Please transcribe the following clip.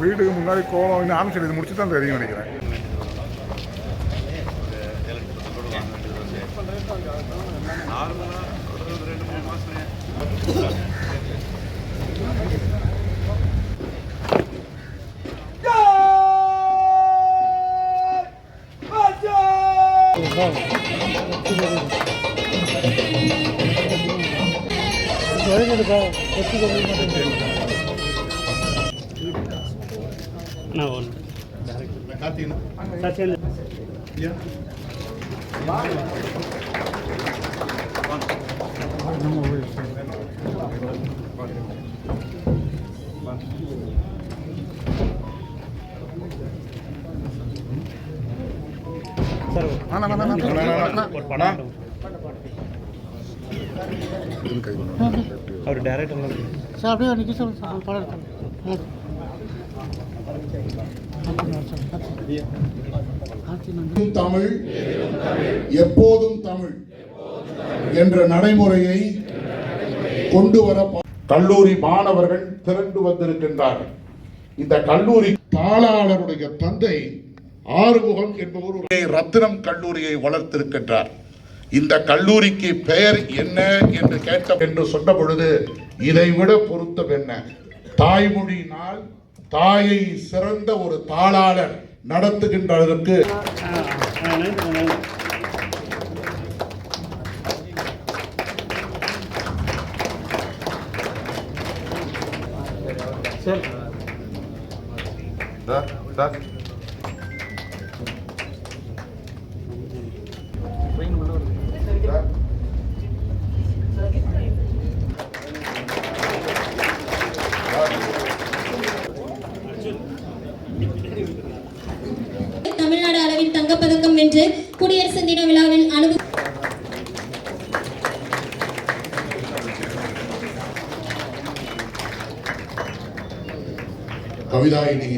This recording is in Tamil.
வீட்டுக்கு முன்னாடி கோலம் இன்னும் ஆரம்பிச்சு இது முடிச்சு தான் தெரியும் நினைக்கிறேன் நான் ஒன்று சார் சேர்ந்து சார் வேணாம், வேணாம், வேணாம், அவர் டேரக்டர் சார் அப்படியே நிக்க சார் சார் படம் எடுத்தாங்க தமிழ் எப்போதும் தமிழ் என்ற நடைமுறையை கொண்டு வர கல்லூரி மாணவர்கள் திரண்டு வந்திருக்கின்றார்கள். இந்த கல்லூரி தாளாளருடைய தந்தை ஆறுமுகம் என்பவர் ரத்தினம் கல்லூரியை வளர்த்திருக்கின்றார். இந்த கல்லூரிக்கு பெயர் என்ன என்று கேட்ட என்று சொன்ன பொழுது இதைவிட பொருத்தம் என்ன? தாய்மொழியினால் தாயை சிறந்த ஒரு தாளாளர் நடத்துகின்ற அளவுக்கு சார் சார். தமிழ்நாடு அளவில் தங்கப்பதக்கம் வென்று குடியரசு தின விழாவில் அனுபவ கவிதாயினி